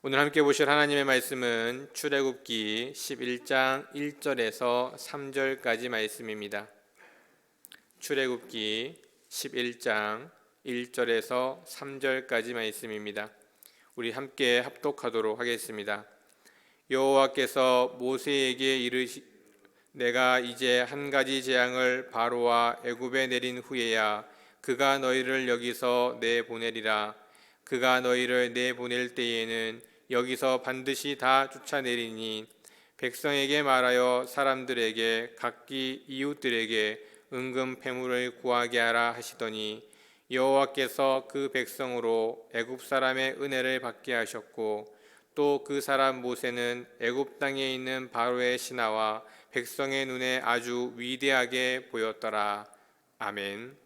오늘 함께 보실 하나님의 말씀은 출애굽기 11장 1절에서 3절까지 말씀입니다. 출애굽기 11장 1절에서 3절까지 말씀입니다. 우리 함께 합독하도록 하겠습니다. 여호와께서 모세에게 이르시 내가 이제 한 가지 재앙을 바로와 애굽에 내린 후에야 그가 너희를 여기서 내 보내리라 그가 너희를 내 보낼 때에는 여기서 반드시 다 쫓아내리니 백성에게 말하여 사람들에게 각기 이웃들에게 은금 패물을 구하게 하라 하시더니 여호와께서 그 백성으로 애굽 사람의 은혜를 받게 하셨고 또 그 사람 모세는 애굽 땅에 있는 바로의 신하와 백성의 눈에 아주 위대하게 보였더라 아멘.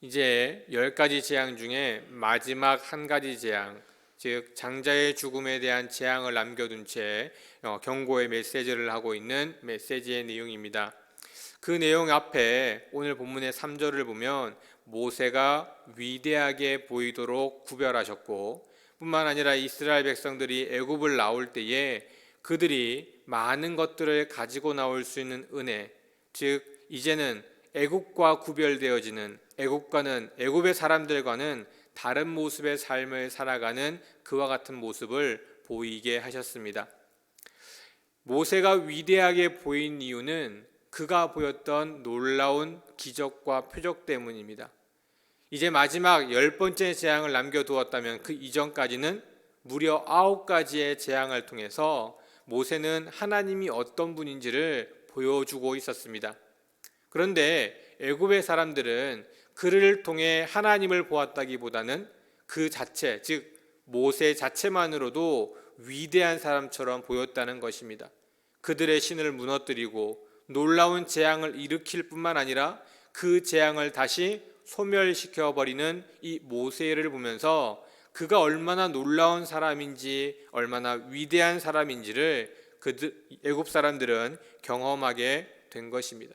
이제 열 가지 재앙 중에 마지막 한 가지 재앙, 즉 장자의 죽음에 대한 재앙을 남겨둔 채 어, 경고의 메시지를 하고 있는 메시지의 내용입니다. 그 내용 앞에 오늘 본문의 3절을 보면 모세가 위대하게 보이도록 구별하셨고 뿐만 아니라 이스라엘 백성들이 애굽을 나올 때에 그들이 많은 것들을 가지고 나올 수 있는 은혜, 즉 이제는 애국과 구별되어지는 애국과는 애굽의 사람들과는 다른 모습의 삶을 살아가는 그와 같은 모습을 보이게 하셨습니다. 모세가 위대하게 보인 이유는 그가 보였던 놀라운 기적과 표적 때문입니다. 이제 마지막 열 번째 재앙을 남겨두었다면 그 이전까지는 무려 아홉 가지의 재앙을 통해서 모세는 하나님이 어떤 분인지를 보여주고 있었습니다. 그런데 애굽의 사람들은 그를 통해 하나님을 보았다기보다는 그 자체, 즉 모세 자체만으로도 위대한 사람처럼 보였다는 것입니다. 그들의 신을 무너뜨리고 놀라운 재앙을 일으킬 뿐만 아니라 그 재앙을 다시 소멸시켜 버리는 이 모세를 보면서 그가 얼마나 놀라운 사람인지 얼마나 위대한 사람인지를 그 애굽 사람들은 경험하게 된 것입니다.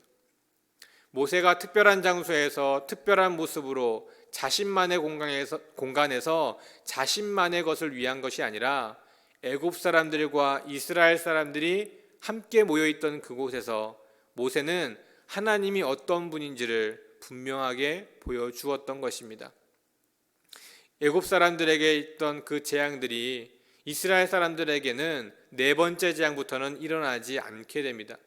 모세가 특별한 장소에서 특별한 모습으로 자신만의 공간에서, 공간에서 자신만의 것을 위한 것이 아니라 애굽 사람들과 이스라엘 사람들이 함께 모여 있던 그곳에서 모세는 하나님이 어떤 분인지를 분명하게 보여주었던 것입니다. 애굽 사람들에게 있던 그 재앙들이 이스라엘 사람들에게는 네 번째 재앙부터는 일어나지 않게 됩니다.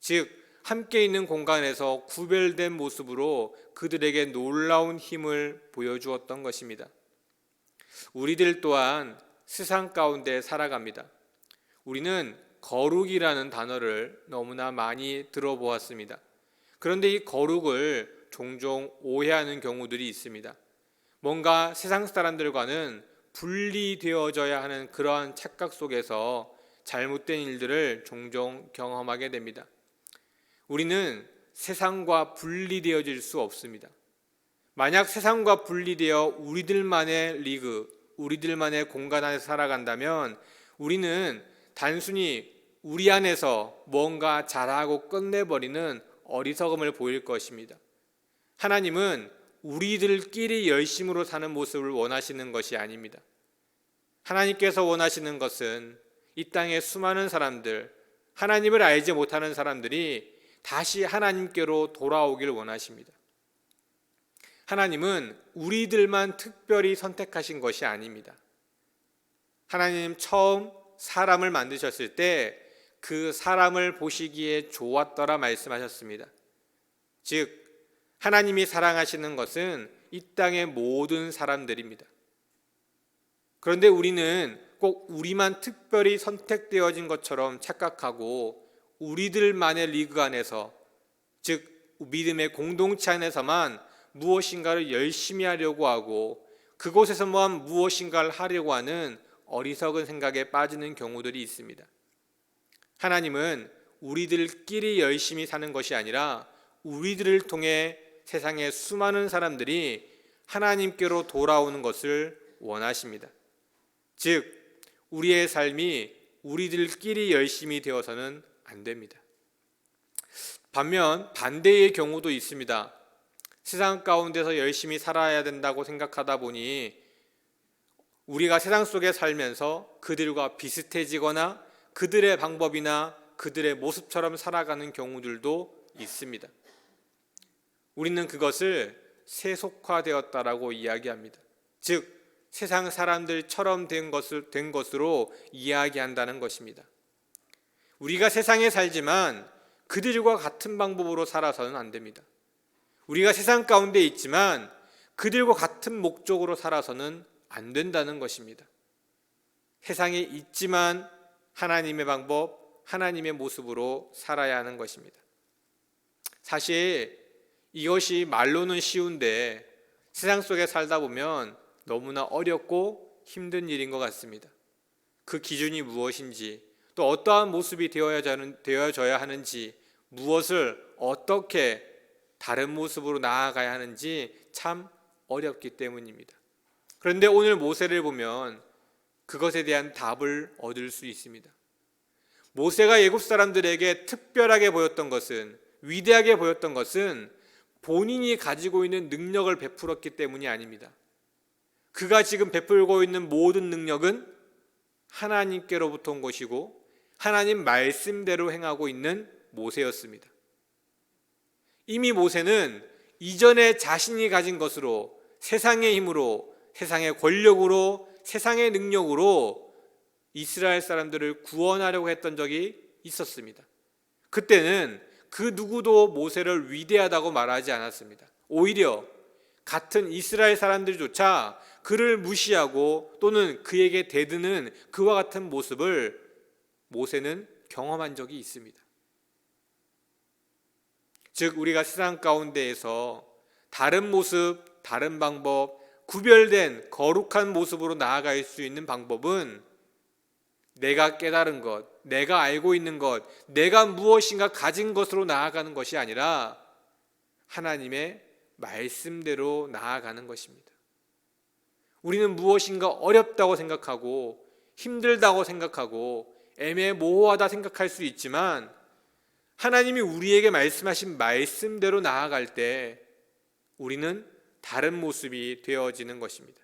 즉 함께 있는 공간에서 구별된 모습으로 그들에게 놀라운 힘을 보여주었던 것입니다. 우리들 또한 세상 가운데 살아갑니다. 우리는 거룩이라는 단어를 너무나 많이 들어보았습니다. 그런데 이 거룩을 종종 오해하는 경우들이 있습니다. 뭔가 세상 사람들과는 분리되어져야 하는 그러한 착각 속에서 잘못된 일들을 종종 경험하게 됩니다. 우리는 세상과 분리되어질 수 없습니다. 만약 세상과 분리되어 우리들만의 리그, 우리들만의 공간 안에서 살아간다면 우리는 단순히 우리 안에서 뭔가 잘하고 끝내버리는 어리석음을 보일 것입니다. 하나님은 우리들끼리 열심으로 사는 모습을 원하시는 것이 아닙니다. 하나님께서 원하시는 것은 이 땅의 수많은 사람들, 하나님을 알지 못하는 사람들이 다시 하나님께로 돌아오길 원하십니다. 하나님은 우리들만 특별히 선택하신 것이 아닙니다. 하나님 처음 사람을 만드셨을 때 그 사람을 보시기에 좋았더라 말씀하셨습니다. 즉, 하나님이 사랑하시는 것은 이 땅의 모든 사람들입니다. 그런데 우리는 꼭 우리만 특별히 선택되어진 것처럼 착각하고 우리들만의 리그 안에서 즉 믿음의 공동체 안에서만 무엇인가를 열심히 하려고 하고 그곳에서만 무엇인가를 하려고 하는 어리석은 생각에 빠지는 경우들이 있습니다. 하나님은 우리들끼리 열심히 사는 것이 아니라 우리들을 통해 세상의 수많은 사람들이 하나님께로 돌아오는 것을 원하십니다. 즉, 우리의 삶이 우리들끼리 열심히 되어서는 안 됩니다. 반면 반대의 경우도 있습니다. 세상 가운데서 열심히 살아야 된다고 생각하다 보니 우리가 세상 속에 살면서 그들과 비슷해지거나 그들의 방법이나 그들의 모습처럼 살아가는 경우들도 있습니다. 우리는 그것을 세속화되었다라고 이야기합니다. 즉 세상 사람들처럼 된 것을 된 것으로 이야기한다는 것입니다. 우리가 세상에 살지만 그들과 같은 방법으로 살아서는 안 됩니다. 우리가 세상 가운데 있지만 그들과 같은 목적으로 살아서는 안 된다는 것입니다. 세상에 있지만 하나님의 방법, 하나님의 모습으로 살아야 하는 것입니다. 사실 이것이 말로는 쉬운데 세상 속에 살다 보면 너무나 어렵고 힘든 일인 것 같습니다. 그 기준이 무엇인지 또 어떠한 모습이 되어져야 하는지 무엇을 어떻게 다른 모습으로 나아가야 하는지 참 어렵기 때문입니다. 그런데 오늘 모세를 보면 그것에 대한 답을 얻을 수 있습니다. 모세가 예굽 사람들에게 특별하게 보였던 것은 위대하게 보였던 것은 본인이 가지고 있는 능력을 베풀었기 때문이 아닙니다. 그가 지금 베풀고 있는 모든 능력은 하나님께로부터 온 것이고 하나님 말씀대로 행하고 있는 모세였습니다. 이미 모세는 이전에 자신이 가진 것으로 세상의 힘으로 세상의 권력으로 세상의 능력으로 이스라엘 사람들을 구원하려고 했던 적이 있었습니다. 그때는 그 누구도 모세를 위대하다고 말하지 않았습니다. 오히려 같은 이스라엘 사람들조차 그를 무시하고 또는 그에게 대드는 그와 같은 모습을 모세는 경험한 적이 있습니다. 즉 우리가 세상 가운데에서 다른 모습, 다른 방법, 구별된 거룩한 모습으로 나아갈 수 있는 방법은 내가 깨달은 것, 내가 알고 있는 것, 내가 무엇인가 가진 것으로 나아가는 것이 아니라 하나님의 말씀대로 나아가는 것입니다. 우리는 무엇인가 어렵다고 생각하고 힘들다고 생각하고 애매모호하다 생각할 수 있지만 하나님이 우리에게 말씀하신 말씀대로 나아갈 때 우리는 다른 모습이 되어지는 것입니다.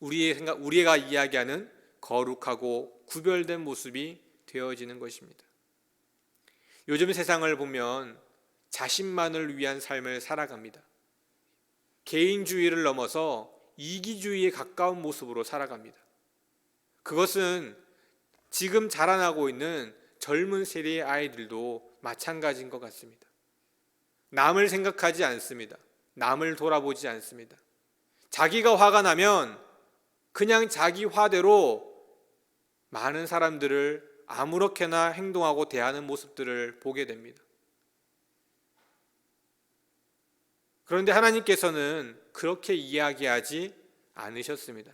우리의 생각, 우리가 이야기하는 거룩하고 구별된 모습이 되어지는 것입니다. 요즘 세상을 보면 자신만을 위한 삶을 살아갑니다. 개인주의를 넘어서 이기주의에 가까운 모습으로 살아갑니다. 그것은 지금 자라나고 있는 젊은 세대의 아이들도 마찬가지인 것 같습니다. 남을 생각하지 않습니다. 남을 돌아보지 않습니다. 자기가 화가 나면 그냥 자기 화대로 많은 사람들을 아무렇게나 행동하고 대하는 모습들을 보게 됩니다. 그런데 하나님께서는 그렇게 이야기하지 않으셨습니다.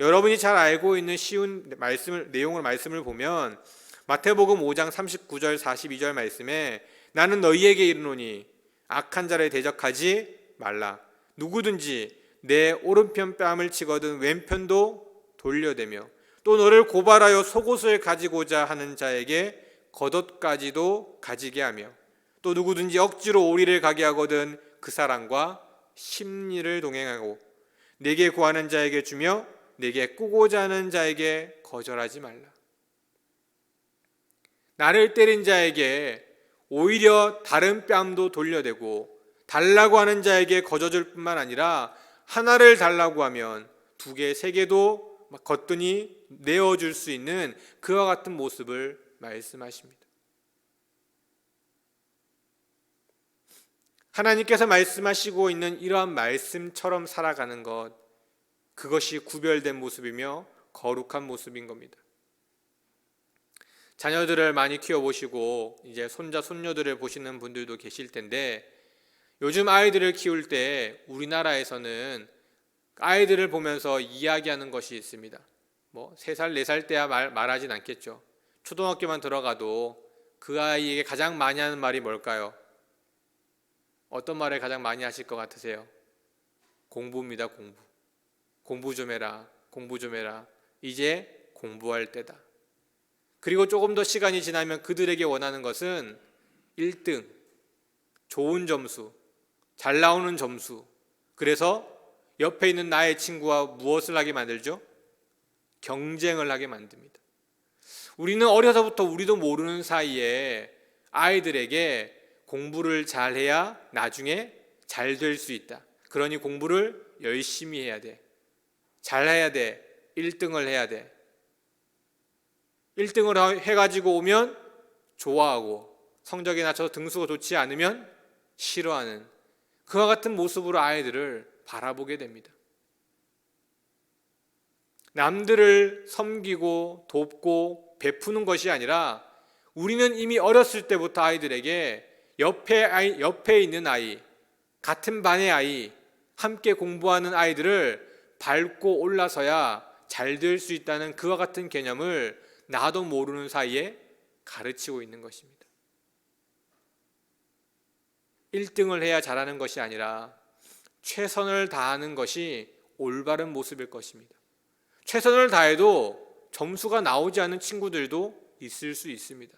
여러분이 잘 알고 있는 쉬운 말씀을 내용을 말씀을 보면 마태복음 5장 39절 42절 말씀에 나는 너희에게 이르노니 악한 자를 대적하지 말라. 누구든지 내 오른편 뺨을 치거든 왼편도 돌려대며 또 너를 고발하여 속옷을 가지고자 하는 자에게 겉옷까지도 가지게 하며 또 누구든지 억지로 오리를 가게 하거든 그 사람과 심리를 동행하고 내게 구하는 자에게 주며 내게 꾸고자 하는 자에게 거절하지 말라. 나를 때린 자에게 오히려 다른 뺨도 돌려대고 달라고 하는 자에게 거저줄 뿐만 아니라 하나를 달라고 하면 두 개, 세 개도 거뜬히 내어줄 수 있는 그와 같은 모습을 말씀하십니다. 하나님께서 말씀하시고 있는 이러한 말씀처럼 살아가는 것, 그것이 구별된 모습이며 거룩한 모습인 겁니다. 자녀들을 많이 키워보시고 이제 손자 손녀들을 보시는 분들도 계실 텐데 요즘 아이들을 키울 때 우리나라에서는 아이들을 보면서 이야기하는 것이 있습니다. 뭐세 살, 네살 때야 말, 말하진 않겠죠. 초등학교만 들어가도 그 아이에게 가장 많이 하는 말이 뭘까요? 어떤 말을 가장 많이 하실 것 같으세요? 공부입니다, 공부. 공부 좀 해라, 공부 좀 해라. 이제 공부할 때다. 그리고 조금 더 시간이 지나면 그들에게 원하는 것은 1등, 좋은 점수, 잘 나오는 점수. 그래서 옆에 있는 나의 친구와 무엇을 하게 만들죠? 경쟁을 하게 만듭니다. 우리는 어려서부터 우리도 모르는 사이에 아이들에게 공부를 잘해야 나중에 잘 될 수 있다. 그러니 공부를 열심히 해야 돼. 잘해야 돼. 1등을 해야 돼. 1등을 해가지고 오면 좋아하고 성적이 낮춰서 등수가 좋지 않으면 싫어하는 그와 같은 모습으로 아이들을 바라보게 됩니다. 남들을 섬기고 돕고 베푸는 것이 아니라 우리는 이미 어렸을 때부터 아이들에게 옆에 아이, 옆에 있는 아이, 같은 반의 아이, 함께 공부하는 아이들을 밟고 올라서야 잘 될 수 있다는 그와 같은 개념을 나도 모르는 사이에 가르치고 있는 것입니다. 1등을 해야 잘하는 것이 아니라 최선을 다하는 것이 올바른 모습일 것입니다. 최선을 다해도 점수가 나오지 않는 친구들도 있을 수 있습니다.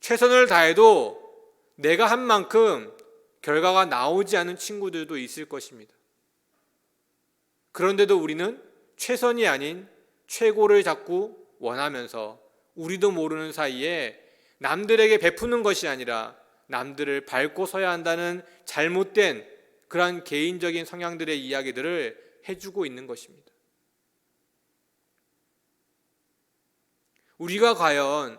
최선을 다해도 내가 한 만큼 결과가 나오지 않은 친구들도 있을 것입니다. 그런데도 우리는 최선이 아닌 최고를 자꾸 원하면서 우리도 모르는 사이에 남들에게 베푸는 것이 아니라 남들을 밟고 서야 한다는 잘못된 그러한 개인적인 성향들의 이야기들을 해주고 있는 것입니다. 우리가 과연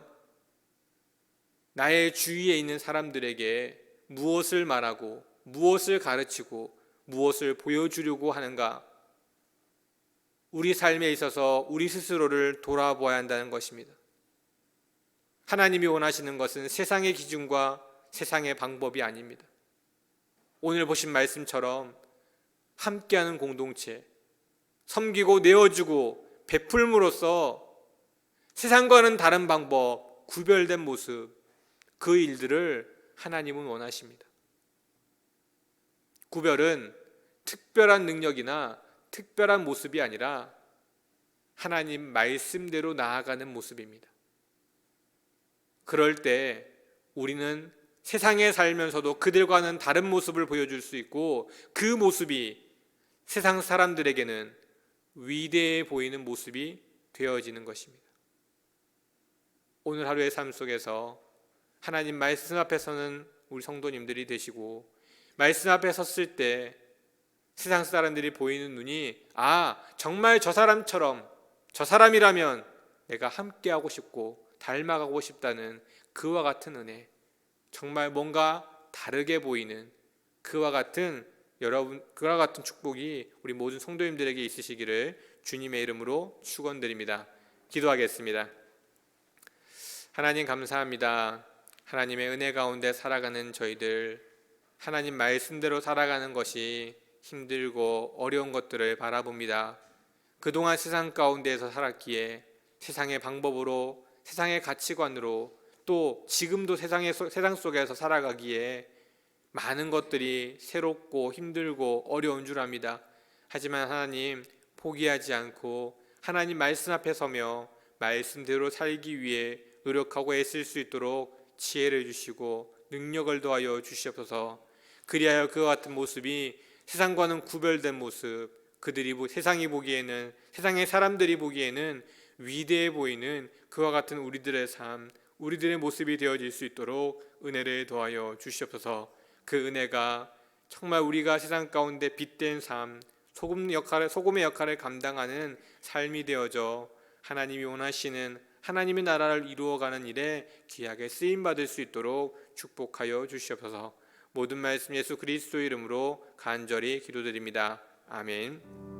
나의 주위에 있는 사람들에게 무엇을 말하고 무엇을 가르치고 무엇을 보여주려고 하는가? 우리 삶에 있어서 우리 스스로를 돌아보아야 한다는 것입니다. 하나님이 원하시는 것은 세상의 기준과 세상의 방법이 아닙니다. 오늘 보신 말씀처럼 함께하는 공동체, 섬기고 내어주고 베풀므로써 세상과는 다른 방법, 구별된 모습, 그 일들을 하나님은 원하십니다. 구별은 특별한 능력이나 특별한 모습이 아니라 하나님 말씀대로 나아가는 모습입니다. 그럴 때 우리는 세상에 살면서도 그들과는 다른 모습을 보여줄 수 있고 그 모습이 세상 사람들에게는 위대해 보이는 모습이 되어지는 것입니다. 오늘 하루의 삶 속에서 하나님 말씀 앞에서는 우리 성도님들이 되시고 말씀 앞에 섰을 때 세상 사람들이 보이는 눈이 아 정말 저 사람처럼 저 사람이라면 내가 함께하고 싶고 닮아가고 싶다는 그와 같은 은혜 정말 뭔가 다르게 보이는 그와 같은 여러분 그와 같은 축복이 우리 모든 성도님들에게 있으시기를 주님의 이름으로 축원드립니다. 기도하겠습니다. 하나님 감사합니다. 하나님의 은혜 가운데 살아가는 저희들 하나님 말씀대로 살아가는 것이 힘들고 어려운 것들을 바라봅니다. 그동안 세상 가운데에서 살았기에 세상의 방법으로 세상의 가치관으로 또 지금도 세상의 세상 속에서 살아가기에 많은 것들이 새롭고 힘들고 어려운 줄 압니다. 하지만 하나님 포기하지 않고 하나님 말씀 앞에 서며 말씀대로 살기 위해 노력하고 애쓸 수 있도록 지혜를 주시고 능력을 더하여 주시옵소서. 그리하여 그와 같은 모습이 세상과는 구별된 모습, 그들이 세상이 보기에는 세상의 사람들이 보기에는 위대해 보이는 그와 같은 우리들의 삶, 우리들의 모습이 되어질 수 있도록 은혜를 더하여 주시옵소서. 그 은혜가 정말 우리가 세상 가운데 빛된 삶, 소금 역할을 소금의 역할을 감당하는 삶이 되어져 하나님이 원하시는 하나님의 나라를 이루어가는 일에 귀하게 쓰임 받을 수 있도록 축복하여 주시옵소서. 모든 말씀 예수 그리스도 이름으로 간절히 기도드립니다. 아멘.